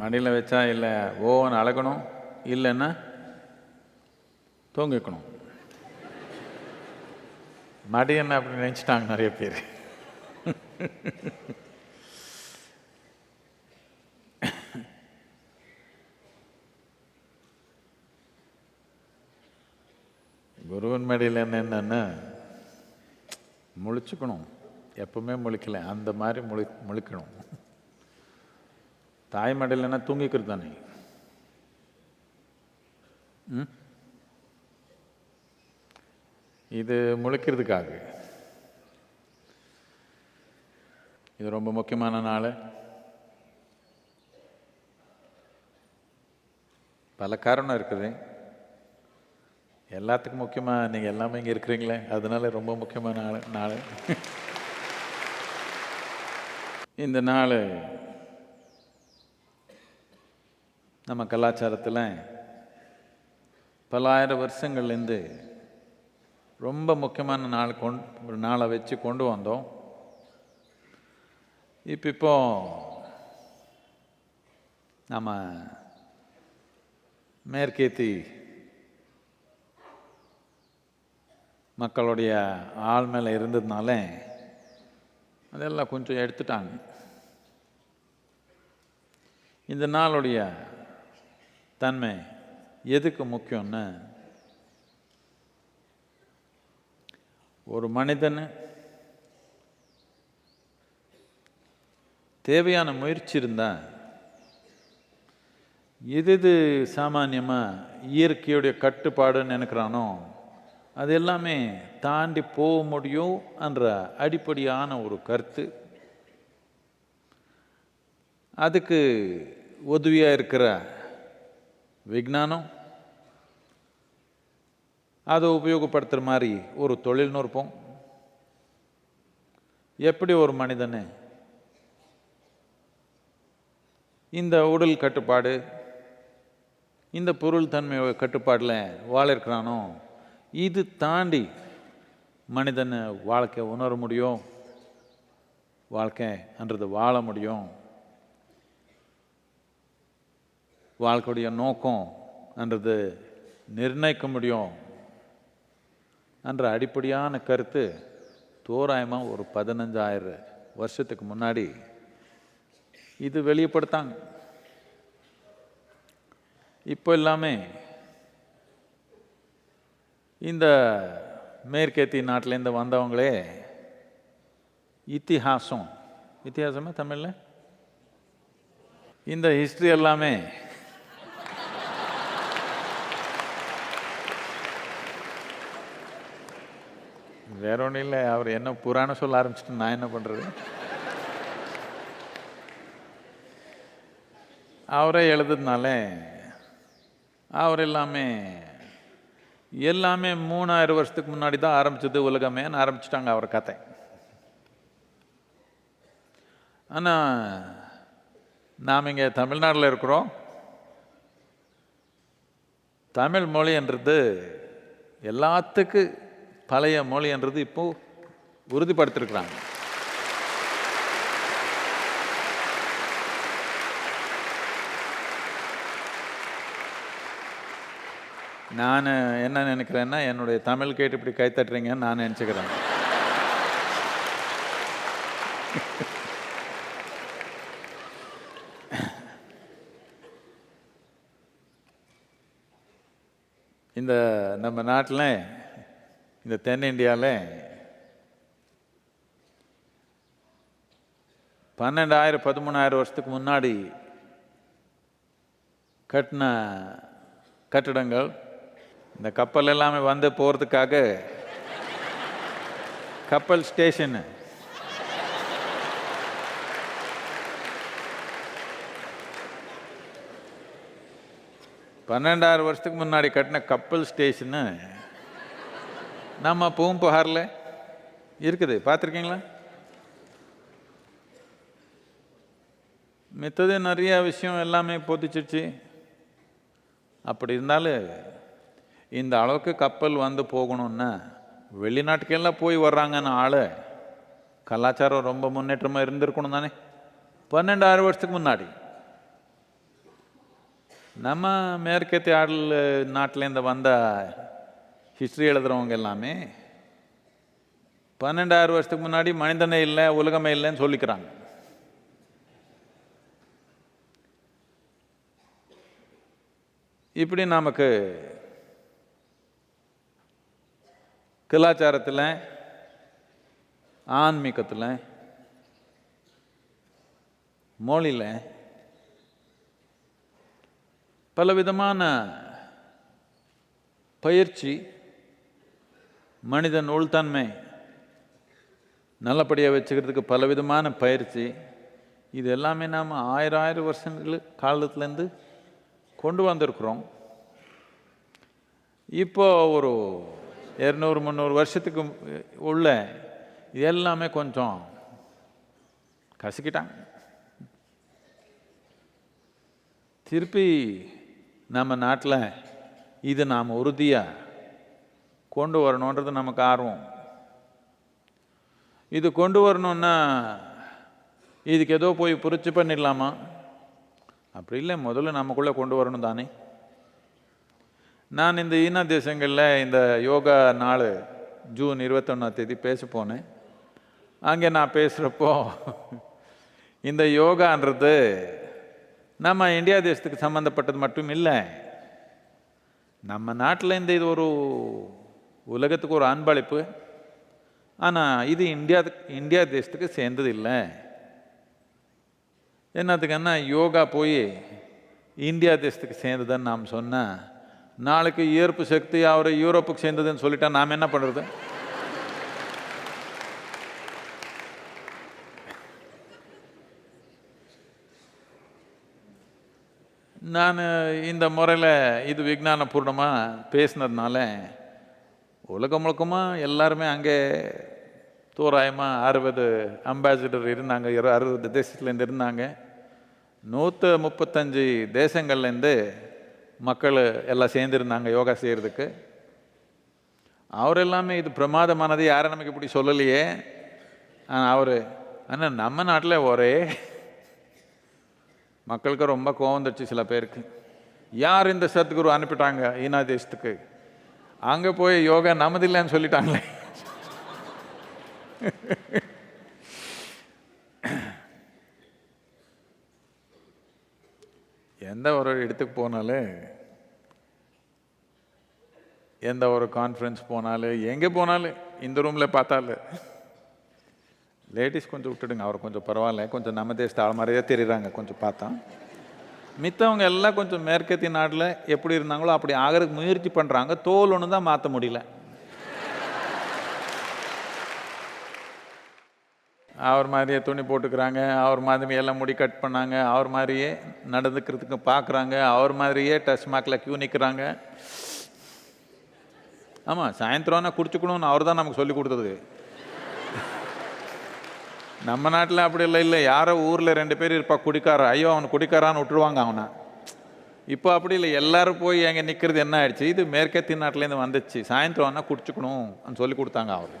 மடியில் வச்சா இல்லை ஓவன் அழகணும். இல்லைன்னா தூங்கிக்கணும் மடி என்ன அப்படி நினச்சிட்டாங்க நிறைய பேர். குருவன் மடியில் என்ன என்னன்னா முழிச்சுக்கணும். எப்பவுமே முழிக்கல. அந்த மாதிரி முழி முழிக்கணும். தாய் மடியிலன்னா தூங்கிக்கிறது தானே? இது முழிக்கிறதுக்காக இது ரொம்ப முக்கியமான நாள். பல காரணம் இருக்குது. எல்லாத்துக்கும் முக்கியமாக நீங்கள் எல்லாமே இங்கே இருக்கிறீங்களே. அதனால ரொம்ப முக்கியமான நாள் நாள். இந்த நாள் நம்ம கலாச்சாரத்தில் பல்லாயிரம் வருஷங்கள்லேருந்து ரொம்ப முக்கியமான நாள் கொண் ஒரு நாளை வச்சு கொண்டு வந்தோம். இப்போ இப்போ நம்ம மேற்கேத்தி மக்களுடைய ஆள் மேலே இருந்ததுனால அதெல்லாம் கொஞ்சம் எடுத்துட்டாங்க. இந்த நாளுடைய தன்மை எதுக்கு முக்கியம்னு? ஒரு மனிதன் தேவையான முயற்சி இருந்தால் எது எது சாமானியமாக இயற்கையுடைய கட்டுப்பாடுன்னு நினைக்கிறானோ அது எல்லாமே தாண்டி போக முடியும் என்ற அடிப்படையான ஒரு கருத்து. அதுக்கு உதவியாக இருக்கிற விஞ்ஞானம் அதை உபயோகப்படுத்துகிற மாதிரி ஒரு தொழில்நுட்பம் எப்படி ஒரு மனிதனை இந்த உடல் கட்டுப்பாடு இந்த பொருள் தன்மை கட்டுப்பாடில் வாழிருக்கிறானோ இது தாண்டி மனிதன் வாழ்க்கை உணர முடியும் வாழ்க்கை அன்றது வாழ முடியும். வாழ்க்கையுடைய நோக்கம்ன்றது நிர்ணயிக்க முடியும் என்ற அடிப்படையான கருத்து தோராயமாக ஒரு பதினஞ்சாயிரம் வருஷத்துக்கு முன்னாடி இது வெளியப்படுத்தாங்க இப்போ எல்லாமே இந்த மேற்கத்திய நாட்டிலேருந்து வந்தவங்களே இத்திஹாசம். இத்திஹாசமே தமிழில்? இந்த ஹிஸ்ட்ரி எல்லாமே வேற ஒன்றும் இல்லை. அவர் என்ன புராணம் சொல்ல ஆரம்பிச்சிட்டு நான் என்ன பண்ணுறது அவரே எழுதுனாலே அவர் எல்லாமே எல்லாமே மூணாயிரம் வருஷத்துக்கு முன்னாடி தான் ஆரம்பிச்சது உலகமேன்னு ஆரம்பிச்சிட்டாங்க அவர் கதை. ஆனால் நாம் இங்கே தமிழ்நாட்டில் இருக்கிறோம். தமிழ் மொழின்றது எல்லாத்துக்கு பழைய மொழின்றது இப்போது உறுதிப்படுத்திருக்கிறாங்க. நான் என்ன நினைக்கிறேன்னா என்னுடைய தமிழ் கேட்டு இப்படி கைத்தட்டுறீங்கன்னு நான் நினச்சிக்கிறேன். இந்த நம்ம நாட்டில் இந்த தென்னிந்தியாவில் பன்னெண்டாயிரம் பதிமூணாயிரம் வருஷத்துக்கு முன்னாடி கட்டின கட்டிடங்கள் இந்த கப்பல் எல்லாமே வந்து போகிறதுக்காக கப்பல் ஸ்டேஷனு. பன்னெண்டாயிரம் வருஷத்துக்கு முன்னாடி கட்டின கப்பல் ஸ்டேஷனு. நம்ம பூம்புகாரில் இருக்குது. பார்த்துருக்கீங்களா? மித்தது நிறைய விஷயம் எல்லாமே பொதிச்சிருச்சு அப்படி இருந்தாலும் இந்த அளவுக்கு கப்பல் வந்து போகணும்னா வெளிநாட்டுக்கெல்லாம் போய் வர்றாங்கன்னு ஆள் கலாச்சாரம் ரொம்ப முன்னேற்றமாக இருந்திருக்கணும் தானே? பன்னெண்டாயிரம் வருஷத்துக்கு முன்னாடி. நம்ம மேற்கத்திய ஆடல் நாட்டிலேருந்து வந்த ஹிஸ்ட்ரி எழுதுகிறவங்க எல்லாமே பன்னெண்டாயிரம் வருஷத்துக்கு முன்னாடி மனிதனே இல்லை உலகமே இல்லைன்னு சொல்லிக்கிறாங்க. இப்படி நமக்கு கலாச்சாரத்தில் ஆன்மீகத்தில் மொழியில் பலவிதமான பயிற்சி மனிதன் உள்தன்மை நல்லபடியாக வச்சுக்கிறதுக்கு பலவிதமான பயிற்சி. இது எல்லாமே நாம் ஆயிரம் ஆயிரம் வருஷங்கள் காலத்துலேருந்து கொண்டு வந்திருக்கிறோம். இப்போ ஒரு இரநூறு முந்நூறு வருஷத்துக்கு உள்ள இது எல்லாமே கொஞ்சம் கசக்கிட்டாங்க. திருப்பி நம்ம நாட்டில் இது நாம் உறுதியாக கொண்டு வரணுன்றது நமக்கு ஆர்வம். இது கொண்டு வரணுன்னா இதுக்கு ஏதோ போய் புரிச்சு பண்ணிடலாமா? அப்படி இல்லை முதல்ல நமக்குள்ளே கொண்டு வரணும் தானே. நான் இந்த ஈனா தேசங்களில் இந்த யோகா நாள் ஜூன் இருபத்தொன்னாம் தேதி பேச போனேன். அங்கே நான் பேசுகிறப்போ இந்த யோகான்றது நம்ம இந்தியா தேசத்துக்கு சம்மந்தப்பட்டது மட்டும் இல்லை. நம்ம நாட்டில் இந்த இது ஒரு உலகத்துக்கு ஒரு அன்பளிப்பு. ஆனால் இது இந்தியா இந்தியா தேசத்துக்கு சேர்ந்தது இல்லை என்னத்துக்குன்னா யோகா போய் இந்தியா தேசத்துக்கு சேர்ந்ததுன்னு நாம் சொன்னால் நாளைக்கு ஈர்ப்பு சக்தி அவரை யூரோப்புக்கு சேர்ந்ததுன்னு சொல்லிட்டா நாம் என்ன பண்ணுறது நான் இந்த முறையில் இது விஜானபூர்ணமாக பேசினதுனால உலகம் முழுக்கமாக எல்லாருமே அங்கே தோராயமாக அறுபது அம்பாசிடர் இருந்தாங்க இரு- அறுபது தேசத்துலேருந்து இருந்தாங்க. நூற்று முப்பத்தஞ்சு தேசங்கள்லேருந்து மக்கள் எல்லாம் சேர்ந்துருந்தாங்க யோகா செய்கிறதுக்கு அவர் எல்லாமே இது பிரமாதமானது யாரும் நமக்கு இப்படி சொல்லலையே? அவர் ஆனால் நம்ம நாட்டில் ஒரே மக்களுக்கு ரொம்ப கோவம் வந்துடுச்சு சில பேருக்கு. யார் இந்த சத்குரு அனுப்பிட்டாங்க ஈனா தேசத்துக்கு அங்கே போய் யோகா நமதில்லைன்னு சொல்லிட்டாங்களே. எந்த ஒரு இடத்துக்கு போனாலும் எந்த ஒரு கான்ஃபரன்ஸ் போனாலும் எங்கே போனாலும் இந்த ரூமில் பார்த்தாலும் லேடிஸ் கொஞ்சம் விட்டுடுங்க அவர் கொஞ்சம் பரவாயில்ல கொஞ்சம் நம்ம தேசத்தை ஆள் மாதிரியே தெரியுறாங்க கொஞ்சம் பார்த்தா. மித்தவங்க எல்லாம் கொஞ்சம் மேற்கத்திய நாட்டில் எப்படி இருந்தாங்களோ அப்படி ஆகிறதுக்கு முயற்சி பண்ணுறாங்க தோல் ஒன்று தான் மாற்ற முடியல. அவர் மாதிரியே துணி போட்டுக்கிறாங்க. அவர் மாதிரி எல்லாம் முடி கட் பண்ணாங்க. அவர் மாதிரியே நடந்துக்கிறதுக்கு பார்க்குறாங்க அவர் மாதிரியே டச் மார்க்கில் கியூ நிற்கிறாங்க ஆமாம் சாயந்தரம்னா குடிச்சுக்கணும்னு அவர் தான் நமக்கு சொல்லி கொடுத்தது. நம்ம நாட்டில் அப்படி இல்லை இல்லை. யாரோ ஊரில் ரெண்டு பேர் இருப்பா குடிக்கார? ஐயோ அவன் குடிக்காரான்னு விட்டுருவாங்க அவனை. இப்போ அப்படி இல்லை. எல்லாரும் போய் அங்கே நிற்கிறது என்ன ஆயிடுச்சு? இது மேற்கத்திய நாட்டிலேருந்து வந்துச்சு. சாயந்தரம்னா குடிச்சுக்கணும் சொல்லி கொடுத்தாங்க அவர்.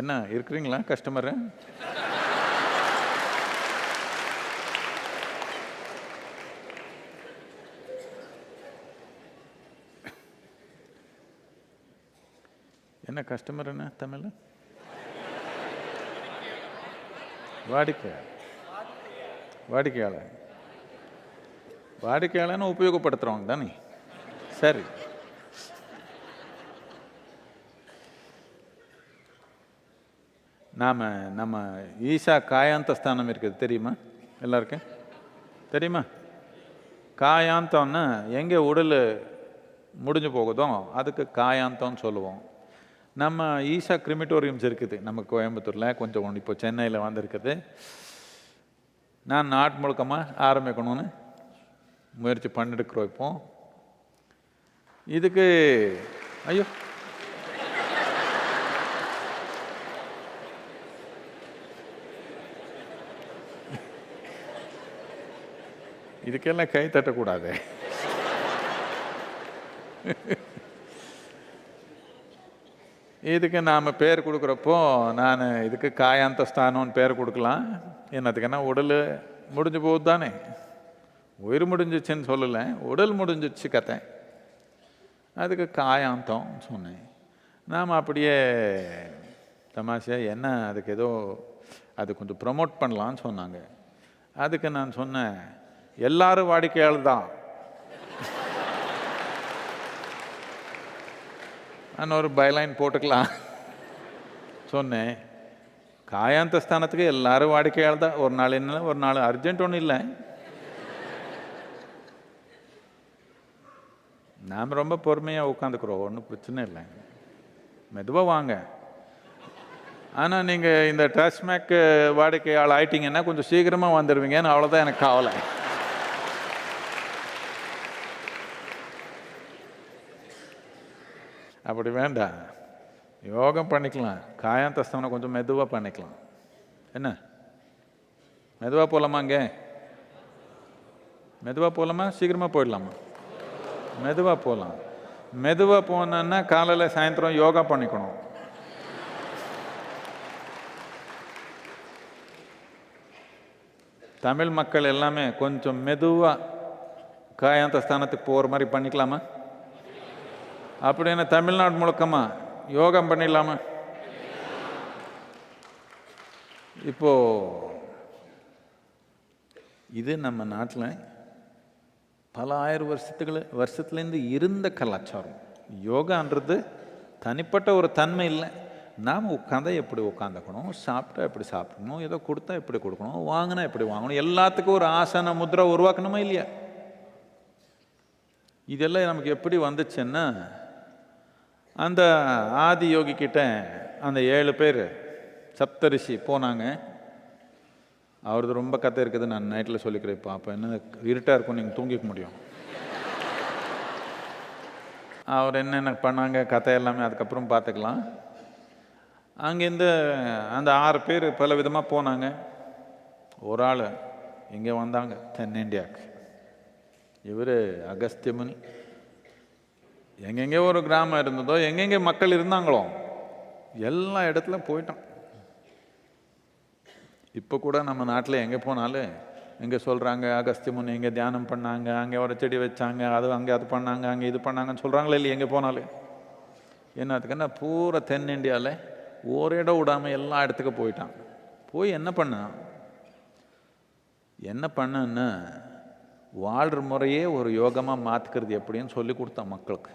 என்ன இருக்கிறீங்களா கஸ்டமரு என்ன கஸ்டமர் என்ன? தமிழ்? வாடிக்கையாளர். வாடிக்கையாளர். வாடிக்கையாளன்னு உபயோகப்படுத்துகிறவங்க தானே. சரி. நாம் நம்ம ஈஷா காயாந்த ஸ்தானம் இருக்குது தெரியுமா? எல்லாருக்கும்? தெரியுமா? காயாந்தம்னா எங்கே உடல் முடிஞ்சு போகுதோ அதுக்கு காயாந்தம்னு சொல்லுவோம். நம்ம ஈஷா கிரிமிட்டோரியம்ஸ் இருக்குது நம்ம கோயம்புத்தூரில் கொஞ்சம் ஒன்று இப்போ சென்னையில் வந்திருக்குது. நான் நாட்டு முழுக்கமாக ஆரம்பிக்கணும்னு முயற்சி பண்ணிருக்கிறோம் இப்போ. இதுக்கு ஐயோ. இதுக்கெல்லாம் கை தட்டக்கூடாது. இதுக்கு நாம் பேர் கொடுக்குறப்போ நான் இதுக்கு காயாந்த ஸ்தானம்னு பேர் கொடுக்கலாம். என்னத்துக்குன்னா உடல் முடிஞ்சு போகுது தானே உயிர் முடிஞ்சிச்சுன்னு சொல்லலை. உடல் முடிஞ்சிச்சு கதை அதுக்கு காயாந்தம் சொன்னேன். நாம் அப்படியே தமாஷையாக என்ன அதுக்கு ஏதோ அது கொஞ்சம் ப்ரமோட் பண்ணலான்னு சொன்னாங்க. அதுக்கு நான் சொன்னேன் எல்லாரும் வாடிக்கையாளர் தான். நான் ஒரு பைலைன் போட்டுக்கலாம். சொன்னேன். காயாந்த ஸ்தானத்துக்கு எல்லாரும் வாடிக்கையால் தான். ஒரு நாள் என்ன ஒரு நாள் அர்ஜென்ட் ஒன்றும் இல்லை. நாம் ரொம்ப பொறுமையாக உட்காந்துக்குறோம் ஒன்றும் பிரச்சனை இல்லை. மெதுவாக வாங்க. ஆனால் நீங்கள் இந்த டாஸ்மேக் வாடிக்கையாள் ஆயிட்டீங்கன்னா கொஞ்சம் சீக்கிரமாக வந்துடுவீங்கன்னு அவ்வளோதான் எனக்கு கவலை. அப்படி வேண்டாம். யோகம் பண்ணிக்கலாம். காயாந்தஸ்தவனை கொஞ்சம் மெதுவாக பண்ணிக்கலாம். என்ன? மெதுவாக போகலாமா அங்கே? மெதுவாக போகலாமா சீக்கிரமாக போயிடலாமா? மெதுவாக போகலாம் மெதுவாக போனோன்னா காலையில் சாயந்தரம் யோகா பண்ணிக்கணும். தமிழ் மக்கள் எல்லாமே கொஞ்சம் மெதுவாக காயாந்த ஸ்தானத்துக்கு போகிற மாதிரி பண்ணிக்கலாமா? அப்படின்னு தமிழ்நாடு முழுக்கமாக யோகம் பண்ணிடலாமா? இப்போது இது நம்ம நாட்டில் பல ஆயிரம் வருஷத்துக்கு வருஷத்துலேருந்து இருந்த கலாச்சாரம். யோகான்றது தனிப்பட்ட ஒரு தன்மை இல்லை. நாம் உட்காந்தா எப்படி உட்காந்துக்கணும் சாப்பிட்டா எப்படி சாப்பிடணும்? ஏதோ கொடுத்தா எப்படி கொடுக்கணும்? வாங்கினா எப்படி வாங்கணும்? எல்லாத்துக்கும் ஒரு ஆசன முத்ரா உருவாக்கணுமா இல்லையா? இதெல்லாம் நமக்கு எப்படி வந்துச்சுன்னா அந்த ஆதி யோகி அந்த ஏழு பேர் சப்தரிஷி போனாங்க. அவரது ரொம்ப கதை இருக்குது நான் நைட்டில் சொல்லிக்கிறேன். இப்போ அப்போ என்ன இருட்டாக இருக்கும் நீங்கள் தூங்கிக்க முடியும். அவர் என்னென்ன பண்ணாங்க கதை எல்லாமே அதுக்கப்புறம் பார்த்துக்கலாம். அங்கேருந்து அந்த ஆறு பேர் பல விதமாக போனாங்க. ஒரு ஆள் இங்கே வந்தாங்க தென்னிந்தியாவுக்கு. இவர் அகஸ்தியமுனி எங்கெங்கே ஒரு கிராமம் இருந்ததோ எங்கெங்கே மக்கள் இருந்தாங்களோ எல்லா இடத்துல போயிட்டோம். இப்போ கூட நம்ம நாட்டில் எங்கே போனாலும் இங்கே சொல்கிறாங்க அகஸ்தி முனி இங்கே தியானம் பண்ணாங்க அங்கே ஒரு செடி வச்சாங்க அது அங்கே அது பண்ணாங்க அங்கே இது பண்ணாங்கன்னு சொல்கிறாங்களே இல்லை எங்கே போனாலும்? என்னத்துக்குன்னா பூரா தென்னிந்தியாவில் ஒரு இடம் விடாமல் எல்லா இடத்துக்கு போயிட்டான். போய் என்ன பண்ணான் என்ன பண்ணுன்னு வாழ்கிற முறையே ஒரு யோகமாக மாற்றுக்கிறது எப்படின்னு சொல்லி கொடுத்தான் மக்களுக்கு.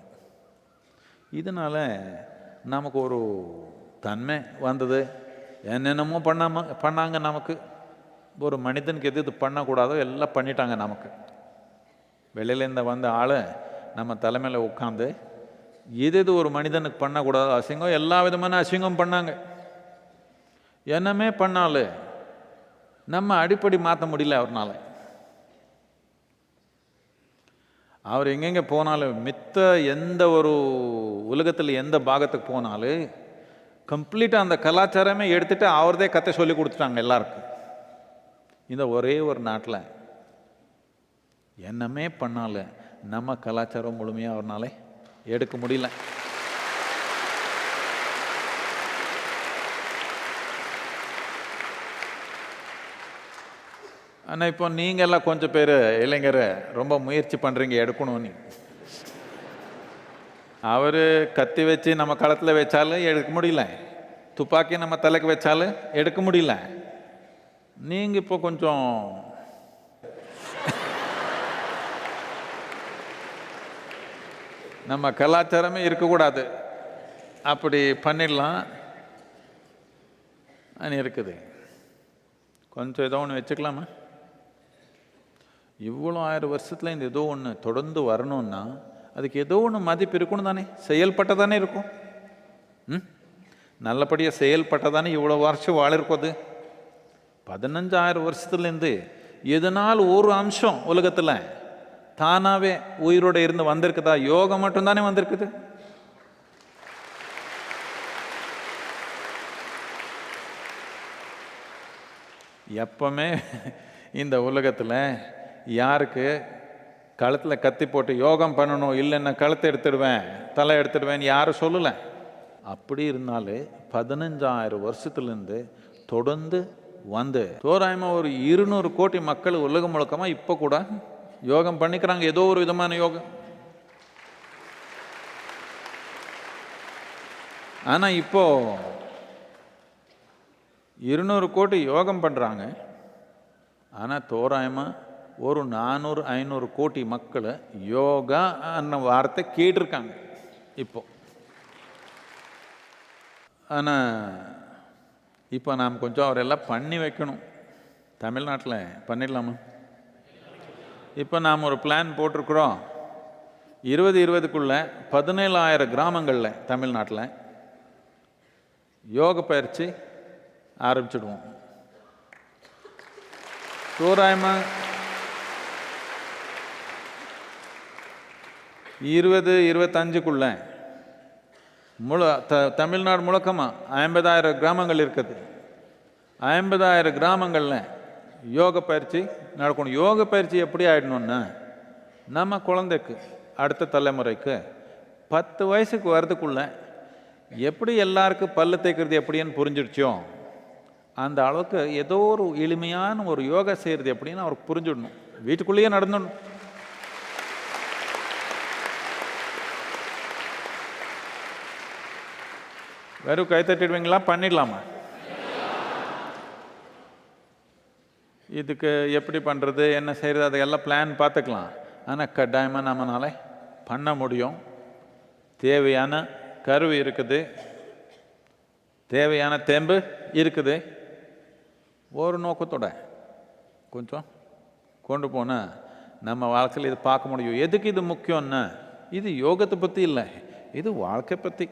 இதனால் நமக்கு ஒரு தன்மை வந்தது. என்னென்னமோ பண்ணாம பண்ணாங்க நமக்கு. ஒரு மனிதனுக்கு எது இது பண்ணக்கூடாதோ எல்லாம் பண்ணிட்டாங்க நமக்கு. வெளியிலேருந்து வந்த ஆளை நம்ம தலைமையில் உட்காந்து எது எது ஒரு மனிதனுக்கு பண்ணக்கூடாதோ அசிங்கம் எல்லா விதமான அசிங்கம் பண்ணாங்க. என்னமே பண்ணாலும் நம்ம அடிப்படை மாற்ற முடியல அவர்னால. அவர் எங்கெங்கே போனாலும் மித்த எந்த ஒரு உலகத்தில் எந்த பாகத்துக்கு போனாலும் கம்ப்ளீட்டாக அந்த கலாச்சாரமே எடுத்துகிட்டு அவர்தே கதை சொல்லி கொடுத்துட்டாங்க எல்லாருக்கும். இந்த ஒரே ஒரு நாட்டில் என்னமே பண்ணாலும் நம்ம கலாச்சாரம் முழுமையாக அவர்னாலே எடுக்க முடியல. ஆனால் இப்போ நீங்கள்லாம் கொஞ்சம் பேர் இளைஞர் ரொம்ப முயற்சி பண்ணுறீங்க எடுக்கணும்னு. அவர் கத்தி வச்சு நம்ம களத்தில் வச்சாலும் எடுக்க முடியல. துப்பாக்கி நம்ம தலைக்கு வச்சாலும் எடுக்க முடியல. நீங்கள் இப்போ கொஞ்சம் நம்ம கலாச்சாரமே இருக்கக்கூடாது. அப்படி பண்ணிடலாம். அது இருக்குது. கொஞ்சம் ஏதோ ஒன்று வச்சுக்கலாமா? இவ்வளோ ஆயிரம் வருஷத்தில் இந்த ஏதோ ஒன்று தொடர்ந்து வரணும்னா அதுக்கு ஏதோ ஒன்று மதிப்பு இருக்கணும் தானே? செயல்பட்ட தானே இருக்கும். ம்? நல்லபடியாக செயல்பட்ட தானே இவ்வளோ வருஷம் வாழிருக்கும் அது? பதினஞ்சாயிரம் வருஷத்துலேருந்து எதனால் ஒரு அம்சம் உலகத்தில் தானாகவே உயிரோடு இருந்து வந்திருக்குதா? யோகம் மட்டும்தானே வந்திருக்குது. எப்பவுமே இந்த உலகத்தில் யாருக்கு? கழுத்தில் கத்தி போட்டு யோகம் பண்ணணும் இல்லைன்னா கழுத்தை எடுத்துடுவேன் தலை எடுத்துடுவேன் யாரும் சொல்லலை. அப்படி இருந்தாலே பதினஞ்சாயிரம் வருஷத்துலேருந்து தொடர்ந்து வந்து தோராயமாக ஒரு இருநூறு கோடி மக்கள் உலகம் முழுக்கமாக இப்போ கூட யோகம் பண்ணிக்கிறாங்க. ஏதோ ஒரு விதமான யோகம். ஆனால் இப்போ இருநூறு கோடி யோகம் பண்ணுறாங்க ஆனால் தோராயமாக ஒரு நானூறு ஐநூறு கோடி மக்கள் யோகா அன்ன வார்த்தை கேட்டிருக்காங்க இப்போ. ஆனால் இப்போ நாம் கொஞ்சம் அவரெல்லாம் பண்ணி வைக்கணும். தமிழ்நாட்டில் பண்ணிடலாமா? இப்போ நாம் ஒரு பிளான் போட்டிருக்கிறோம். இருபது இருபதுக்குள்ள பதினேழாயிரம் கிராமங்களில் தமிழ்நாட்டில் யோக பயிற்சி ஆரம்பிச்சிடுவோம். தோராயமாக இருபது இருபத்தஞ்சுக்குள்ள. முழு த தமிழ்நாடு முழக்கமாக ஐம்பதாயிரம் கிராமங்கள் இருக்குது. ஐம்பதாயிரம் கிராமங்களில் யோக பயிற்சி நடக்கணும். யோக பயிற்சி எப்படி ஆயிடணும்னா நம்ம குழந்தைக்கு அடுத்த தலைமுறைக்கு பத்து வயசுக்கு வரதுக்குள்ள எப்படி எல்லாருக்கும் பல்லு தேய்க்கிறது எப்படின்னு புரிஞ்சிடுச்சோ அந்த அளவுக்கு ஏதோ ஒரு எளிமையான ஒரு யோகா செய்கிறது எப்படின்னு அவருக்கு புரிஞ்சிடணும். வீட்டுக்குள்ளேயே நடந்துடணும். வெறும் கை தட்டிடுவீங்களா? பண்ணிடலாமா? இதுக்கு எப்படி பண்ணுறது என்ன செய்கிறது அதையெல்லாம் பிளான் பார்த்துக்கலாம். ஆனால் கட்டாயமாக நம்மளால பண்ண முடியும். தேவையான கருவி இருக்குது. தேவையான தெம்பு இருக்குது. ஒரு நோக்கத்தோட கொஞ்சம் கொண்டு போனால் நம்ம வாழ்க்கையில் இது பார்க்க முடியும். எதுக்கு இது முக்கியம்னா? இது யோகத்தை பற்றி இல்லை. இது வாழ்க்கை பற்றி